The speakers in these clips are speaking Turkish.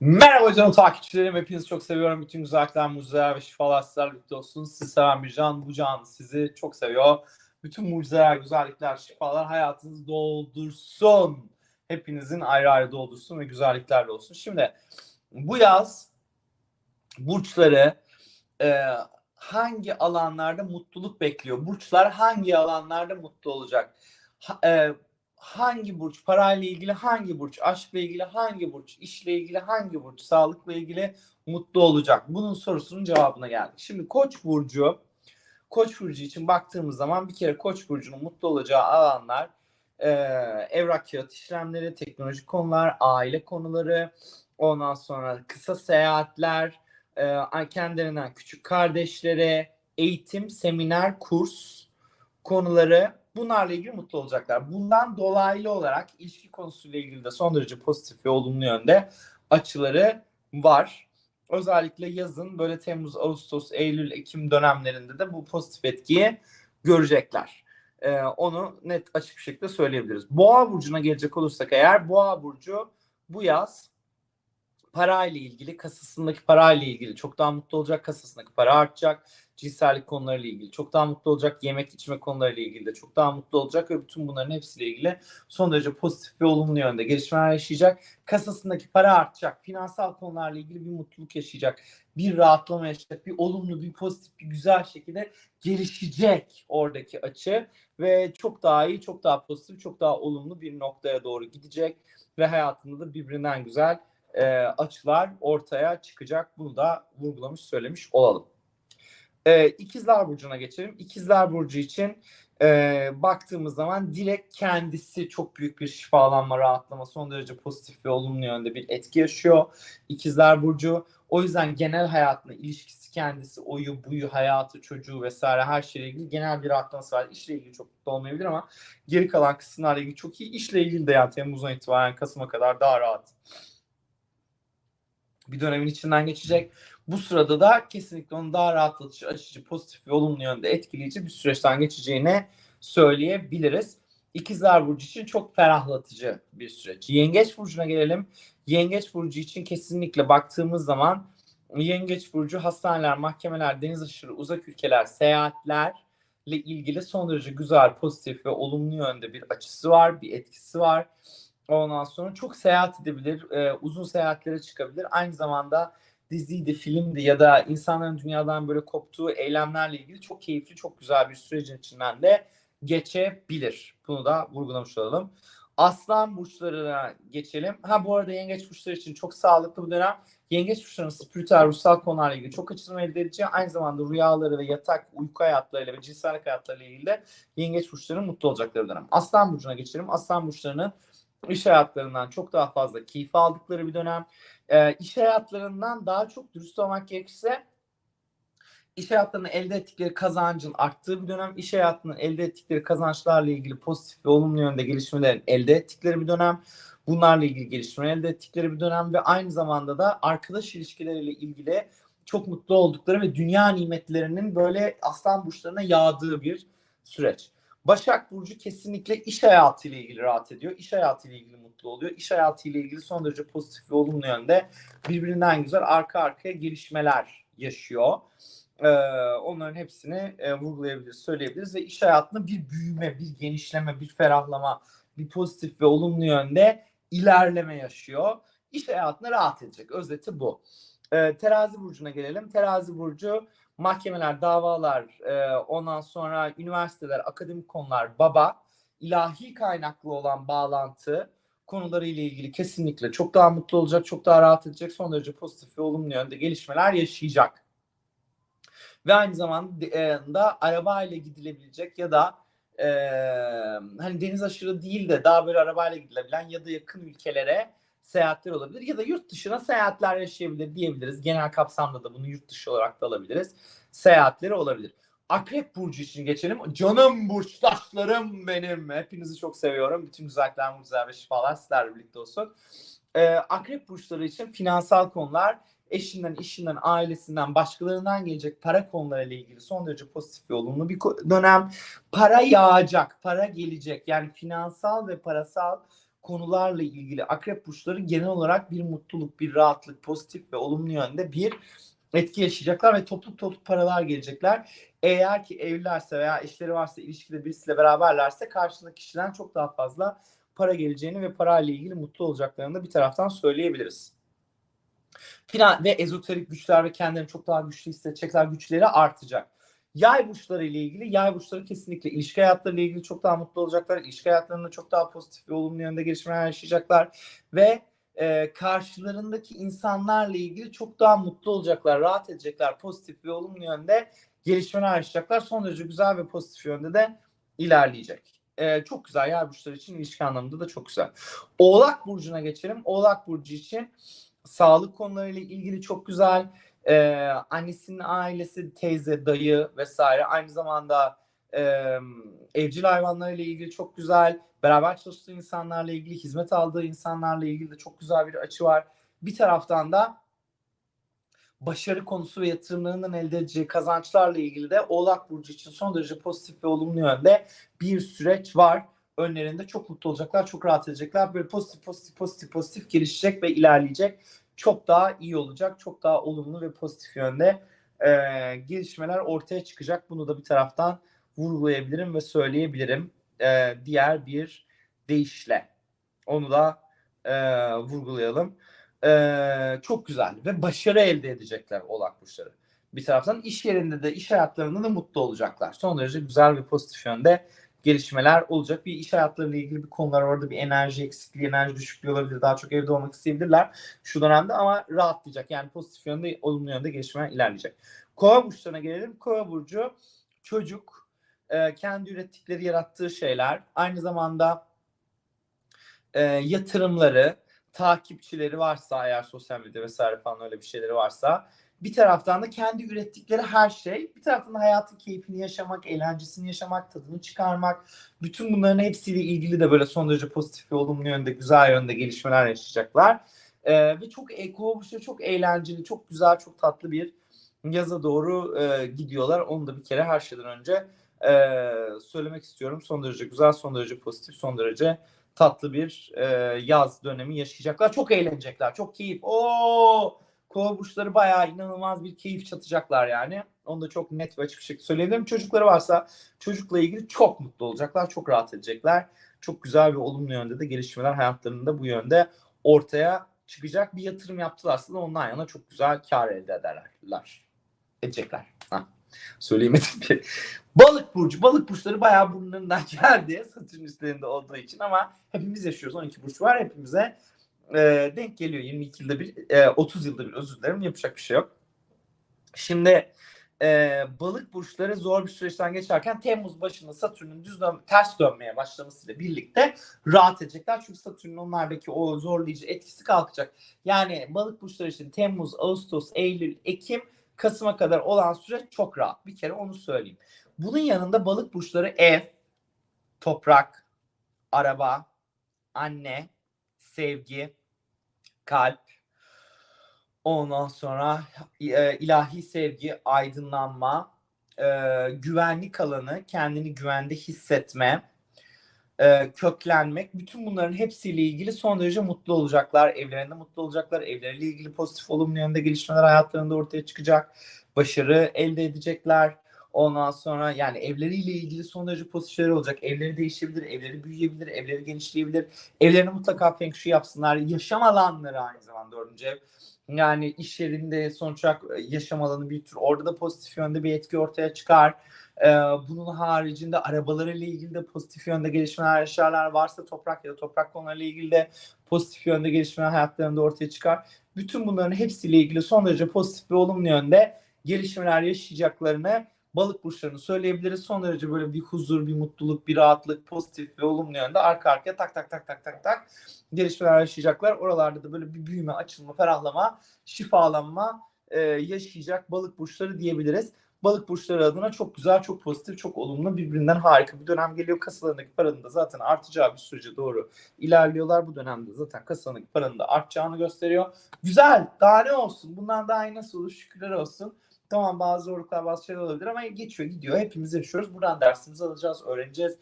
Merhaba canım takipçilerim. Hepinizi çok seviyorum. Bütün güzellikler, mucizeler ve şifalar sizlerle birlikte olsun. Sizi seven bir can, bu can sizi çok seviyor. Bütün mucizeler, güzellikler, şifalar hayatınızı doldursun. Hepinizin ayrı ayrı doldursun ve güzelliklerle olsun. Şimdi bu yaz burçları e, hangi alanlarda mutluluk bekliyor? Burçlar hangi alanlarda mutlu olacak? Ha- e, hangi burç parayla ilgili hangi burç aşkla ilgili hangi burç işle ilgili hangi burç sağlıkla ilgili mutlu olacak bunun sorusunun cevabına geldik. Şimdi Koç burcu Koç burcu için baktığımız zaman bir kere Koç burcunun mutlu olacağı alanlar e, evrak kağıt işlemleri, teknolojik konular, aile konuları, ondan sonra kısa seyahatler, e, kendilerinden küçük kardeşlere, eğitim, seminer, kurs konuları bunlarla ilgili mutlu olacaklar. Bundan dolaylı olarak ilişki konusuyla ilgili de son derece pozitif ve olumlu yönde açıları var. Özellikle yazın böyle Temmuz, Ağustos, Eylül, Ekim dönemlerinde de bu pozitif etkiyi görecekler. Ee, onu net açık bir şekilde söyleyebiliriz. Boğa burcuna gelecek olursak eğer Boğa burcu bu yaz parayla ilgili, kasasındaki parayla ilgili çok daha mutlu olacak. Kasasındaki para artacak. Cinsellik konularıyla ilgili çok daha mutlu olacak. Yemek içme konularıyla ilgili de çok daha mutlu olacak ve bütün bunların hepsiyle ilgili son derece pozitif ve olumlu yönde gelişmeler yaşayacak. Kasasındaki para artacak. Finansal konularla ilgili bir mutluluk yaşayacak. Bir rahatlama yaşayacak. Bir olumlu, bir pozitif, bir güzel şekilde gelişecek oradaki açı ve çok daha iyi, çok daha pozitif, çok daha olumlu bir noktaya doğru gidecek ve hayatında da birbirinden güzel e, açılar ortaya çıkacak. Bunu da vurgulamış söylemiş olalım. E, İkizler Burcu'na geçelim. İkizler Burcu için e, baktığımız zaman direkt kendisi çok büyük bir şifalanma, rahatlama, son derece pozitif ve olumlu yönde bir etki yaşıyor. İkizler Burcu o yüzden genel hayatına ilişkisi kendisi, oyu, buyu, hayatı, çocuğu vesaire her şeyle ilgili genel bir rahatlaması var. İşle ilgili çok mutlu olmayabilir ama geri kalan kısımlarla ilgili çok iyi. İşle ilgili de yani Temmuz'dan itibaren Kasım'a kadar daha rahat bir dönemin içinden geçecek. Bu sırada da kesinlikle onu daha rahatlatıcı, açıcı, pozitif ve olumlu yönde etkileyici bir süreçten geçeceğini söyleyebiliriz. İkizler Burcu için çok ferahlatıcı bir süreç. Yengeç Burcu'na gelelim. Yengeç Burcu için kesinlikle baktığımız zaman Yengeç Burcu hastaneler, mahkemeler, deniz aşırı uzak ülkeler, seyahatlerle ilgili son derece güzel, pozitif ve olumlu yönde bir açısı var, bir etkisi var. Ondan sonra çok seyahat edebilir, e, uzun seyahatlere çıkabilir. Aynı zamanda diziydi, filmdi ya da insanların dünyadan böyle koptuğu eylemlerle ilgili çok keyifli, çok güzel bir sürecin içinden de geçebilir. Bunu da vurgulamış olalım. Aslan burçlarına geçelim. Ha bu arada yengeç burçları için çok sağlıklı bu dönem. Yengeç burçlarının spiritüel, ruhsal konularla ilgili çok açılım elde edeceği, aynı zamanda rüyaları ve yatak, uyku hayatlarıyla ve cinsellik hayatlarıyla ilgili de yengeç burçlarının mutlu olacakları dönem. Aslan burcuna geçelim. Aslan burçlarının iş hayatlarından çok daha fazla keyif aldıkları bir dönem. E, iş hayatlarından daha çok dürüst olmak gerekirse iş hayatlarında elde ettikleri kazancın arttığı bir dönem. İş hayatının elde ettikleri kazançlarla ilgili pozitif ve olumlu yönde gelişmelerin elde ettikleri bir dönem. Bunlarla ilgili gelişme elde ettikleri bir dönem ve aynı zamanda da arkadaş ilişkileriyle ilgili çok mutlu oldukları ve dünya nimetlerinin böyle aslan burçlarına yağdığı bir süreç. Başak Burcu kesinlikle iş hayatıyla ilgili rahat ediyor. İş hayatıyla ilgili mutlu oluyor. İş hayatıyla ilgili son derece pozitif ve olumlu yönde birbirinden güzel arka arkaya gelişmeler yaşıyor. Ee, onların hepsini e, vurgulayabiliriz, söyleyebiliriz ve iş hayatında bir büyüme, bir genişleme, bir ferahlama, bir pozitif ve olumlu yönde ilerleme yaşıyor. İş hayatına rahat edecek. Özeti bu. Ee, terazi burcuna gelelim. Terazi burcu mahkemeler, davalar, e, ondan sonra üniversiteler, akademik konular, baba, ilahi kaynaklı olan bağlantı konuları ile ilgili kesinlikle çok daha mutlu olacak, çok daha rahat edecek, son derece pozitif ve olumlu yönde gelişmeler yaşayacak. Ve aynı zamanda arabayla gidilebilecek ya da e, hani deniz aşırı değil de daha böyle arabayla gidilebilen ya da yakın ülkelere seyahatler olabilir ya da yurt dışına seyahatler yaşayabilir diyebiliriz. Genel kapsamda da bunu yurt dışı olarak da alabiliriz. Seyahatleri olabilir. Akrep Burcu için geçelim. Canım burçtaşlarım benim. Hepinizi çok seviyorum. Bütün güzellikler, mucizeler ve şifalar sizlerle birlikte olsun. Ee, Akrep Burçları için finansal konular, eşinden, işinden, ailesinden, başkalarından gelecek para konularıyla ilgili son derece pozitif ve olumlu bir dönem. Para yağacak, para gelecek. Yani finansal ve parasal konularla ilgili akrep burçları genel olarak bir mutluluk, bir rahatlık, pozitif ve olumlu yönde bir etki yaşayacaklar ve topluk topluk paralar gelecekler. Eğer ki evlilerse veya eşleri varsa ilişkide birisiyle beraberlerse karşındaki kişiden çok daha fazla para geleceğini ve parayla ilgili mutlu olacaklarını da bir taraftan söyleyebiliriz. Finan ve ezoterik güçler ve kendilerini çok daha güçlü hissedecekler güçleri artacak. Yay burçları ile ilgili yay burçları kesinlikle ilişki hayatlarıyla ilgili çok daha mutlu olacaklar. İlişki hayatlarında çok daha pozitif ve olumlu yönde gelişmeler yaşayacaklar ve e, karşılarındaki insanlarla ilgili çok daha mutlu olacaklar, rahat edecekler, pozitif ve olumlu yönde gelişmeler yaşayacaklar. Son derece güzel ve pozitif yönde de ilerleyecek. E, çok güzel yay burçları için ilişki anlamında da çok güzel. Oğlak burcuna geçelim. Oğlak burcu için sağlık konularıyla ilgili çok güzel. Ee, annesinin ailesi, teyze, dayı vesaire. Aynı zamanda e, evcil hayvanlarıyla ilgili çok güzel. Beraber çalıştığı insanlarla ilgili, hizmet aldığı insanlarla ilgili de çok güzel bir açı var. Bir taraftan da başarı konusu ve yatırımlarından elde edeceği kazançlarla ilgili de Oğlak Burcu için son derece pozitif ve olumlu yönde bir süreç var. Önlerinde çok mutlu olacaklar, çok rahat edecekler. Böyle pozitif, pozitif, pozitif, pozitif gelişecek ve ilerleyecek çok daha iyi olacak. Çok daha olumlu ve pozitif yönde e, gelişmeler ortaya çıkacak. Bunu da bir taraftan vurgulayabilirim ve söyleyebilirim. E, diğer bir deyişle. Onu da e, vurgulayalım. E, çok güzel ve başarı elde edecekler oğlak burçları. Bir taraftan iş yerinde de iş hayatlarında da mutlu olacaklar. Son derece güzel ve pozitif yönde gelişmeler olacak. Bir iş hayatlarıyla ilgili bir konular orada bir enerji eksikliği, enerji düşüklüğü olabilir. Daha çok evde olmak isteyebilirler şu dönemde ama rahatlayacak. Yani pozitif yönde, olumlu yönde gelişmeler ilerleyecek. Kova burçlarına gelelim. Kova burcu çocuk, e, kendi ürettikleri, yarattığı şeyler, aynı zamanda e, yatırımları, takipçileri varsa eğer sosyal medya vesaire falan öyle bir şeyleri varsa bir taraftan da kendi ürettikleri her şey, bir taraftan da hayatın keyfini yaşamak, eğlencesini yaşamak, tadını çıkarmak, bütün bunların hepsiyle ilgili de böyle son derece pozitif ve olumlu yönde, güzel yönde gelişmeler yaşayacaklar. Ee, ve çok eko, çok eğlenceli, çok güzel, çok tatlı bir yaza doğru e, gidiyorlar. Onu da bir kere her şeyden önce e, söylemek istiyorum. Son derece güzel, son derece pozitif, son derece tatlı bir e, yaz dönemi yaşayacaklar. Çok eğlenecekler, çok keyif. Oo! Kova burçları bayağı inanılmaz bir keyif çatacaklar yani. Onu da çok net ve açık bir şekilde söyleyebilirim. Çocukları varsa çocukla ilgili çok mutlu olacaklar, çok rahat edecekler. Çok güzel ve olumlu yönde de gelişmeler hayatlarında bu yönde ortaya çıkacak. Bir yatırım yaptılarsa da ondan yana çok güzel kar elde ederler. Edecekler. Ha. Söyleyemedim ki. Balık burcu. Balık burçları bayağı burnlarından geldi. Satürn üstlerinde olduğu için ama hepimiz yaşıyoruz. 12 burç var. Hepimize e, denk geliyor 22 yılda bir, e, 30 yılda bir özür dilerim yapacak bir şey yok. Şimdi e, balık burçları zor bir süreçten geçerken Temmuz başında Satürn'ün düz dön ters dönmeye başlamasıyla birlikte rahat edecekler. Çünkü Satürn'ün onlardaki o zorlayıcı etkisi kalkacak. Yani balık burçları için Temmuz, Ağustos, Eylül, Ekim, Kasım'a kadar olan süreç çok rahat. Bir kere onu söyleyeyim. Bunun yanında balık burçları ev, toprak, araba, anne, sevgi, kalp, ondan sonra e, ilahi sevgi, aydınlanma, e, güvenlik alanı, kendini güvende hissetme, e, köklenmek, bütün bunların hepsiyle ilgili son derece mutlu olacaklar. Evlerinde mutlu olacaklar. Evleriyle ilgili pozitif olumlu yönde gelişmeler hayatlarında ortaya çıkacak. Başarı elde edecekler. Ondan sonra yani evleriyle ilgili son derece pozitifleri olacak. Evleri değişebilir, evleri büyüyebilir, evleri genişleyebilir. Evlerini mutlaka feng shui yapsınlar. Yaşam alanları aynı zamanda dördüncü ev. Yani iş yerinde sonuç olarak yaşam alanı bir tür. Orada da pozitif yönde bir etki ortaya çıkar. Ee, bunun haricinde arabalarıyla ilgili de pozitif yönde gelişmeler yaşarlar. Varsa toprak ya da toprak konularıyla ilgili de pozitif yönde gelişmeler hayatlarında ortaya çıkar. Bütün bunların hepsiyle ilgili son derece pozitif ve olumlu yönde gelişmeler yaşayacaklarını balık burçlarını söyleyebiliriz. Son derece böyle bir huzur, bir mutluluk, bir rahatlık, pozitif ve olumlu yönde arka arkaya tak tak tak tak tak tak gelişmeler yaşayacaklar. Oralarda da böyle bir büyüme, açılma, ferahlama, şifalanma e, yaşayacak balık burçları diyebiliriz. Balık burçları adına çok güzel, çok pozitif, çok olumlu birbirinden harika bir dönem geliyor. Kasalarındaki paranın da zaten artacağı bir sürece doğru ilerliyorlar. Bu dönemde zaten kasalarındaki paranın da artacağını gösteriyor. Güzel, daha ne olsun? Bundan daha iyi nasıl olur? Şükürler olsun Tamam bazı zorluklar bazı şeyler olabilir ama geçiyor gidiyor. Hepimiz yaşıyoruz. Buradan dersimizi alacağız, öğreneceğiz.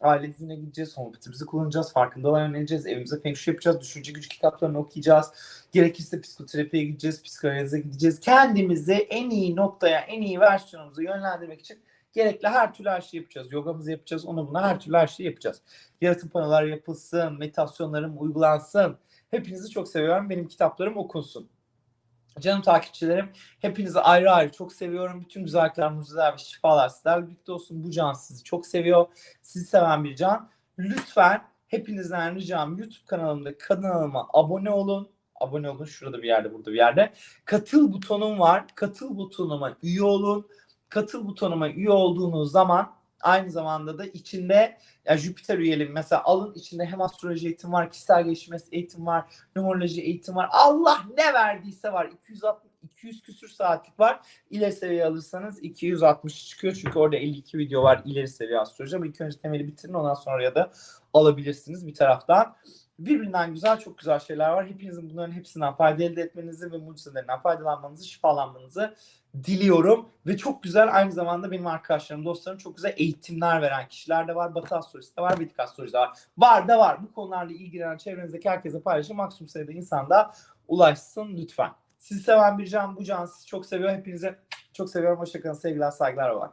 Aile dizine gideceğiz, homeopatimizi kullanacağız, farkındalığa yöneleceğiz, evimize feng shui yapacağız, düşünce gücü kitaplarını okuyacağız. Gerekirse psikoterapiye gideceğiz, psikanalize gideceğiz. Kendimizi en iyi noktaya, en iyi versiyonumuza yönlendirmek için gerekli her türlü her şeyi yapacağız. Yogamızı yapacağız, onu buna her türlü her şeyi yapacağız. Yaratım panolar yapılsın, meditasyonlarım uygulansın. Hepinizi çok seviyorum. Benim kitaplarım okunsun. Canım takipçilerim, hepinizi ayrı ayrı çok seviyorum. Bütün güzellikler, mucizeler ve şifalar sizlerle birlikte olsun. Bu can sizi çok seviyor. Sizi seven bir can. Lütfen hepinizden ricam YouTube kanalımda kanalıma abone olun. Abone olun. Şurada bir yerde, burada bir yerde. Katıl butonum var. Katıl butonuma üye olun. Katıl butonuma üye olduğunuz zaman aynı zamanda da içinde ya Jüpiter üyeliğim mesela alın içinde hem astroloji eğitim var, kişisel gelişim eğitim var, numeroloji eğitim var. Allah ne verdiyse var. 260 200 küsür saatlik var. İleri seviye alırsanız 260 çıkıyor. Çünkü orada 52 video var ileri seviye astroloji. Ama ilk önce temeli bitirin ondan sonra ya da alabilirsiniz bir taraftan. Birbirinden güzel çok güzel şeyler var. Hepinizin bunların hepsinden fayda elde etmenizi ve mucizelerinden faydalanmanızı, şifalanmanızı diliyorum. Ve çok güzel aynı zamanda benim arkadaşlarım, dostlarım çok güzel eğitimler veren kişiler de var. Batı astrolojisi de var, Vedik astrolojisi de var. Var da var. Bu konularla ilgilenen çevrenizdeki herkese paylaşın. Maksimum sayıda insan da ulaşsın lütfen. Sizi seven bir can bu can sizi çok seviyor. Hepinize çok seviyorum. Hoşçakalın. Sevgiler, saygılar var.